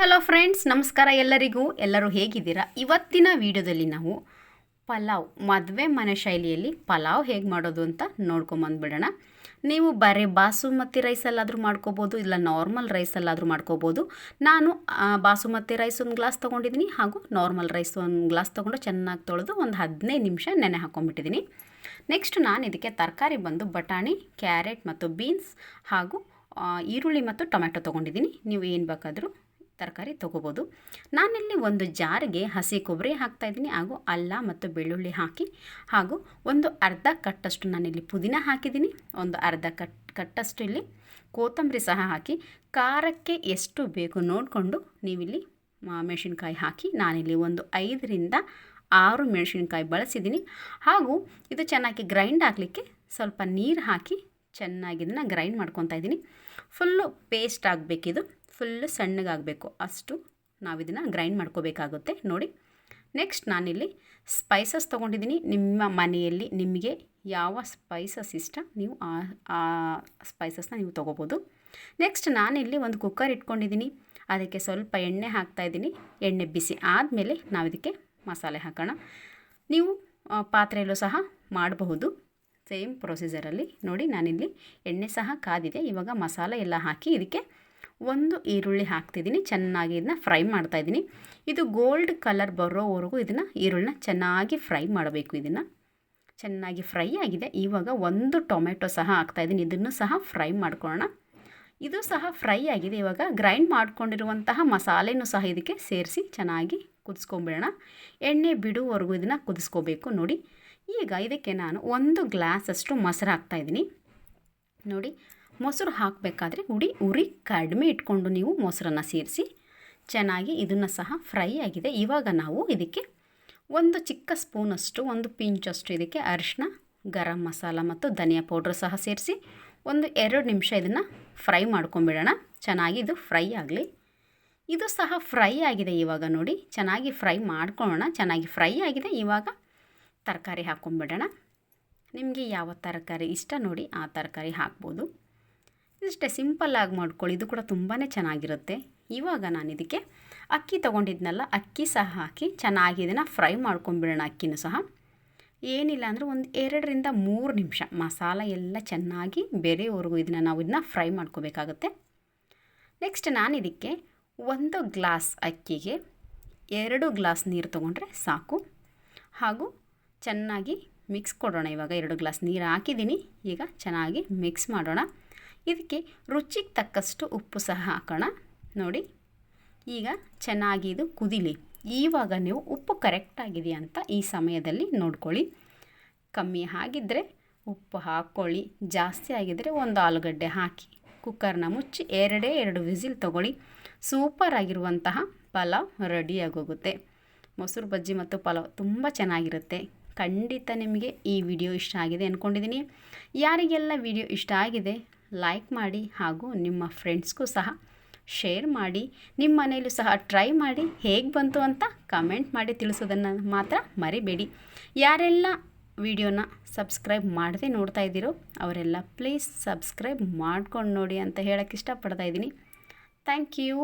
Hello friends ನಮಸ್ಕಾರ ಎಲ್ಲರಿಗೂ. ಎಲ್ಲರೂ ಹೇಗಿದ್ದೀರಾ? ಇವತ್ತಿನ ವಿಡಿಯೋದಲ್ಲಿ ನಾವು ಪಲಾವ್, ಮದುವೆ ಮನೆ ಶೈಲಿಯಲ್ಲಿ ಪಲಾವ್ ಹೇಗೆ ಮಾಡೋದು ಅಂತ ನೋಡ್ಕೊಂಬಂದ್ಬಿಡೋಣ ನೀವು ಬರೀ ಬಾಸುಮತಿ ರೈಸಲ್ಲಾದರೂ ಮಾಡ್ಕೋಬೋದು, ಇಲ್ಲ ನಾರ್ಮಲ್ ರೈಸಲ್ಲಾದರೂ ಮಾಡ್ಕೋಬೋದು. ನಾನು ಬಾಸುಮತಿ ರೈಸ್ ಒಂದು ಗ್ಲಾಸ್ ತೊಗೊಂಡಿದ್ದೀನಿ ಹಾಗೂ ನಾರ್ಮಲ್ ರೈಸ್ ಒಂದು ಗ್ಲಾಸ್ ತೊಗೊಂಡು ಚೆನ್ನಾಗಿ ತೊಳೆದು ಒಂದು ಹದಿನೈದು ನಿಮಿಷ ನೆನೆ ಹಾಕ್ಕೊಂಬಿಟ್ಟಿದ್ದೀನಿ ನೆಕ್ಸ್ಟ್ ನಾನು ಇದಕ್ಕೆ ತರಕಾರಿ ಬಂದು ಬಟಾಣಿ, ಕ್ಯಾರೆಟ್ ಮತ್ತು ಬೀನ್ಸ್ ಹಾಗೂ ಈರುಳ್ಳಿ ಮತ್ತು ಟೊಮೆಟೊ ತೊಗೊಂಡಿದ್ದೀನಿ. ನೀವು ಏನು ಬೇಕಾದರೂ ತರಕಾರಿ ತೊಗೋಬೋದು. ನಾನಿಲ್ಲಿ ಒಂದು ಜಾರಿಗೆ ಹಸಿ ಕೊಬ್ಬರಿ ಹಾಕ್ತಾಯಿದ್ದೀನಿ ಹಾಗೂ ಅಲ್ಲ ಮತ್ತು ಬೆಳ್ಳುಳ್ಳಿ ಹಾಕಿ, ಹಾಗೂ ಒಂದು ಅರ್ಧ ಕಟ್ಟಷ್ಟು ನಾನಿಲ್ಲಿ ಪುದೀನ ಹಾಕಿದ್ದೀನಿ, ಒಂದು ಅರ್ಧ ಕಟ್, ಕಟ್ಟಷ್ಟು ಇಲ್ಲಿ ಕೊತ್ತಂಬರಿ ಸಹ ಹಾಕಿ, ಖಾರಕ್ಕೆ ಎಷ್ಟು ಬೇಕು ನೋಡಿಕೊಂಡು ನೀವಿಲ್ಲಿ ಮೆಣಸಿನ್ಕಾಯಿ ಹಾಕಿ, ನಾನಿಲ್ಲಿ ಒಂದು ಐದರಿಂದ ಆರು ಮೆಣಸಿನ್ಕಾಯಿ ಬಳಸಿದ್ದೀನಿ. ಹಾಗೂ ಇದು ಚೆನ್ನಾಗಿ ಗ್ರೈಂಡ್ ಆಗಲಿಕ್ಕೆ ಸ್ವಲ್ಪ ನೀರು ಹಾಕಿ ಚೆನ್ನಾಗಿ ಇದನ್ನು ಗ್ರೈಂಡ್ ಮಾಡ್ಕೊತಾ ಇದ್ದೀನಿ. ಫುಲ್ಲು ಪೇಸ್ಟ್ ಆಗಬೇಕಿದು. ಫುಲ್ಲು ಸಣ್ಣಗಾಗಬೇಕು. ಅಷ್ಟು ನಾವು ಇದನ್ನು ಗ್ರೈಂಡ್ ಮಾಡ್ಕೋಬೇಕಾಗುತ್ತೆ. ನೋಡಿ, ನೆಕ್ಸ್ಟ್ ನಾನಿಲ್ಲಿ ಸ್ಪೈಸಸ್ ತೊಗೊಂಡಿದ್ದೀನಿ. ನಿಮ್ಮ ಮನೆಯಲ್ಲಿ ನಿಮಗೆ ಯಾವ ಸ್ಪೈಸಸ್ ಇಷ್ಟ, ನೀವು ಆ ಸ್ಪೈಸಸ್ನ ನೀವು ತೊಗೋಬೋದು. ನೆಕ್ಸ್ಟ್ ನಾನಿಲ್ಲಿ ಒಂದು ಕುಕ್ಕರ್ ಇಟ್ಕೊಂಡಿದ್ದೀನಿ. ಅದಕ್ಕೆ ಸ್ವಲ್ಪ ಎಣ್ಣೆ ಹಾಕ್ತಾಯಿದ್ದೀನಿ ಎಣ್ಣೆ ಬಿಸಿ ಆದಮೇಲೆ ನಾವು ಇದಕ್ಕೆ ಮಸಾಲೆ ಹಾಕೋಣ. ನೀವು ಪಾತ್ರೆಯಲ್ಲೂ ಸಹ ಮಾಡಬಹುದು. ಸೇಮ್ ಪ್ರೊಸೀಜರಲ್ಲಿ ನೋಡಿ, ನಾನಿಲ್ಲಿ ಎಣ್ಣೆ ಸಹ ಕಾದಿದೆ. ಇವಾಗ ಮಸಾಲೆ ಎಲ್ಲ ಹಾಕಿ ಇದಕ್ಕೆ ಒಂದು ಈರುಳ್ಳಿ ಹಾಕ್ತಿದ್ದೀನಿ, ಚೆನ್ನಾಗಿ ಇದನ್ನ ಫ್ರೈ ಮಾಡ್ತಾ ಇದ್ದೀನಿ. ಇದು ಗೋಲ್ಡ್ ಕಲರ್ ಬರೋವರೆಗೂ ಇದನ್ನು ಈರುಳ್ಳಿನ ಚೆನ್ನಾಗಿ ಫ್ರೈ ಮಾಡಬೇಕು ಇದನ್ನು. ಚೆನ್ನಾಗಿ ಫ್ರೈ ಆಗಿದೆ. ಇವಾಗ ಒಂದು ಟೊಮೆಟೊ ಸಹ ಹಾಕ್ತಾಯಿದ್ದೀನಿ ಇದನ್ನು ಸಹ ಫ್ರೈ ಮಾಡ್ಕೊಳ್ಳೋಣ. ಇದು ಸಹ ಫ್ರೈ ಆಗಿದೆ. ಇವಾಗ ಗ್ರೈಂಡ್ ಮಾಡ್ಕೊಂಡಿರುವಂತಹ ಮಸಾಲೆನೂ ಸಹ ಇದಕ್ಕೆ ಸೇರಿಸಿ ಚೆನ್ನಾಗಿ ಕುದಿಸ್ಕೊಂಬಿಡೋಣ. ಎಣ್ಣೆ ಬಿಡುವವರೆಗೂ ಇದನ್ನು ಕುದಿಸ್ಕೋಬೇಕು. ನೋಡಿ, ಈಗ ಇದಕ್ಕೆ ನಾನು ಒಂದು ಗ್ಲಾಸಷ್ಟು ಮೊಸರು ಹಾಕ್ತಾಯಿದ್ದೀನಿ ನೋಡಿ ಮೊಸರು ಹಾಕಬೇಕಾದ್ರೆ ಉಡಿ, ಉರಿ ಕಡಿಮೆ ಇಟ್ಕೊಂಡು ನೀವು ಮೊಸರನ್ನು ಸೇರಿಸಿ ಚೆನ್ನಾಗಿ ಇದನ್ನು ಸಹ ಫ್ರೈ ಆಗಿದೆ. ಇವಾಗ ನಾವು ಇದಕ್ಕೆ ಒಂದು ಚಿಕ್ಕ ಸ್ಪೂನಷ್ಟು, ಒಂದು ಪಿಂಚಷ್ಟು ಇದಕ್ಕೆ ಅರಿಶಿನ ಗರಂ ಮಸಾಲ ಮತ್ತು ಧನಿಯಾ ಪೌಡ್ರ್ ಸಹ ಸೇರಿಸಿ ಒಂದು ಎರಡು ನಿಮಿಷ ಇದನ್ನು ಫ್ರೈ ಮಾಡ್ಕೊಂಬಿಡೋಣ. ಚೆನ್ನಾಗಿ ಇದು ಫ್ರೈ ಆಗಲಿ. ಇದು ಸಹ ಫ್ರೈ ಆಗಿದೆ ಇವಾಗ ನೋಡಿ. ಚೆನ್ನಾಗಿ ಫ್ರೈ ಮಾಡ್ಕೊಳ್ಳೋಣ. ಚೆನ್ನಾಗಿ ಫ್ರೈ ಆಗಿದೆ. ಇವಾಗ ತರಕಾರಿ ಹಾಕ್ಕೊಂಬಿಡೋಣ. ನಿಮಗೆ ಯಾವ ತರಕಾರಿ ಇಷ್ಟ ನೋಡಿ ಆ ತರಕಾರಿ ಹಾಕ್ಬೋದು. ಇಷ್ಟೇ ಸಿಂಪಲ್ಲಾಗಿ ಮಾಡ್ಕೊಳ್ಳಿ. ಇದು ಕೂಡ ತುಂಬಾ ಚೆನ್ನಾಗಿರುತ್ತೆ. ಇವಾಗ ನಾನು ಇದಕ್ಕೆ ಅಕ್ಕಿ ತೊಗೊಂಡಿದ್ನಲ್ಲ, ಅಕ್ಕಿ ಸಹ ಹಾಕಿ ಚೆನ್ನಾಗಿ ಇದನ್ನು ಫ್ರೈ ಮಾಡ್ಕೊಂಬಿಡೋಣ ಅಕ್ಕಿನೂ ಸಹ. ಏನಿಲ್ಲ ಅಂದರೆ ಒಂದು ಎರಡರಿಂದ ಮೂರು ನಿಮಿಷ ಮಸಾಲ ಎಲ್ಲ ಚೆನ್ನಾಗಿ ಬೇರೆವರೆಗೂ ಇದನ್ನು ನಾವು ಇದನ್ನ ಫ್ರೈ ಮಾಡ್ಕೋಬೇಕಾಗುತ್ತೆ. ನೆಕ್ಸ್ಟ್ ನಾನು ಇದಕ್ಕೆ ಒಂದು ಗ್ಲಾಸ್ ಅಕ್ಕಿಗೆ ಎರಡು ಗ್ಲಾಸ್ ನೀರು ತೊಗೊಂಡ್ರೆ ಸಾಕು. ಹಾಗೂ ಚೆನ್ನಾಗಿ ಮಿಕ್ಸ್ ಕೊಡೋಣ ಇವಾಗ ಎರಡು ಗ್ಲಾಸ್ ನೀರು ಹಾಕಿದ್ದೀನಿ. ಈಗ ಚೆನ್ನಾಗಿ ಮಿಕ್ಸ್ ಮಾಡೋಣ. ಇದಕ್ಕೆ ರುಚಿಗೆ ತಕ್ಕಷ್ಟು ಉಪ್ಪು ಸಹ ಹಾಕೋಣ. ನೋಡಿ, ಈಗ ಚೆನ್ನಾಗಿ ಇದು ಕುದಿಲಿ. ಈವಾಗ ನೀವು ಉಪ್ಪು ಕರೆಕ್ಟಾಗಿದೆಯಾ ಅಂತ ಈ ಸಮಯದಲ್ಲಿ ನೋಡ್ಕೊಳ್ಳಿ. ಕಮ್ಮಿ ಆಗಿದ್ದರೆ ಉಪ್ಪು ಹಾಕ್ಕೊಳ್ಳಿ, ಜಾಸ್ತಿ ಆಗಿದ್ದರೆ ಒಂದು ಆಲೂಗಡ್ಡೆ ಹಾಕಿ. ಕುಕ್ಕರ್ನ ಮುಚ್ಚಿ ಎರಡೇ ಎರಡು ವಿಸಿಲ್ ತೊಗೊಳ್ಳಿ. ಸೂಪರ್ ಆಗಿರುವಂತಹ ಪಲಾವ್ ರೆಡಿಯಾಗೋಗುತ್ತೆ. ಮೊಸರು ಬಜ್ಜಿ ಮತ್ತು ಪಲಾವ್ ತುಂಬ ಚೆನ್ನಾಗಿರುತ್ತೆ. ಖಂಡಿತ ನಿಮಗೆ ಈ ವಿಡಿಯೋ ಇಷ್ಟ ಆಗಿದೆ ಅಂದ್ಕೊಂಡಿದ್ದೀನಿ ಯಾರಿಗೆಲ್ಲ ವಿಡಿಯೋ ಇಷ್ಟ ಆಗಿದೆ ಲೈಕ್ ಮಾಡಿ ಹಾಗೂ ನಿಮ್ಮ ಫ್ರೆಂಡ್ಸ್ಗೂ ಸಹ ಶೇರ್ ಮಾಡಿ ನಿಮ್ಮ ಮನೆಯಲ್ಲೂ ಸಹ ಟ್ರೈ ಮಾಡಿ ಹೇಗೆ ಬಂತು ಅಂತ ಕಮೆಂಟ್ ಮಾಡಿ ತಿಳಿಸೋದನ್ನು ಮಾತ್ರ ಮರಿಬೇಡಿ. ಯಾರೆಲ್ಲ ವಿಡಿಯೋನ ಸಬ್ಸ್ಕ್ರೈಬ್ ಮಾಡದೆ ನೋಡ್ತಾ ಇದ್ದೀರೋ ಅವರೆಲ್ಲ ಪ್ಲೀಸ್ ಸಬ್ಸ್ಕ್ರೈಬ್ ಮಾಡ್ಕೊಂಡು ನೋಡಿ ಅಂತ ಹೇಳೋಕ್ಕೆ ಇಷ್ಟಪಡ್ತಾ ಇದ್ದೀನಿ. Thank you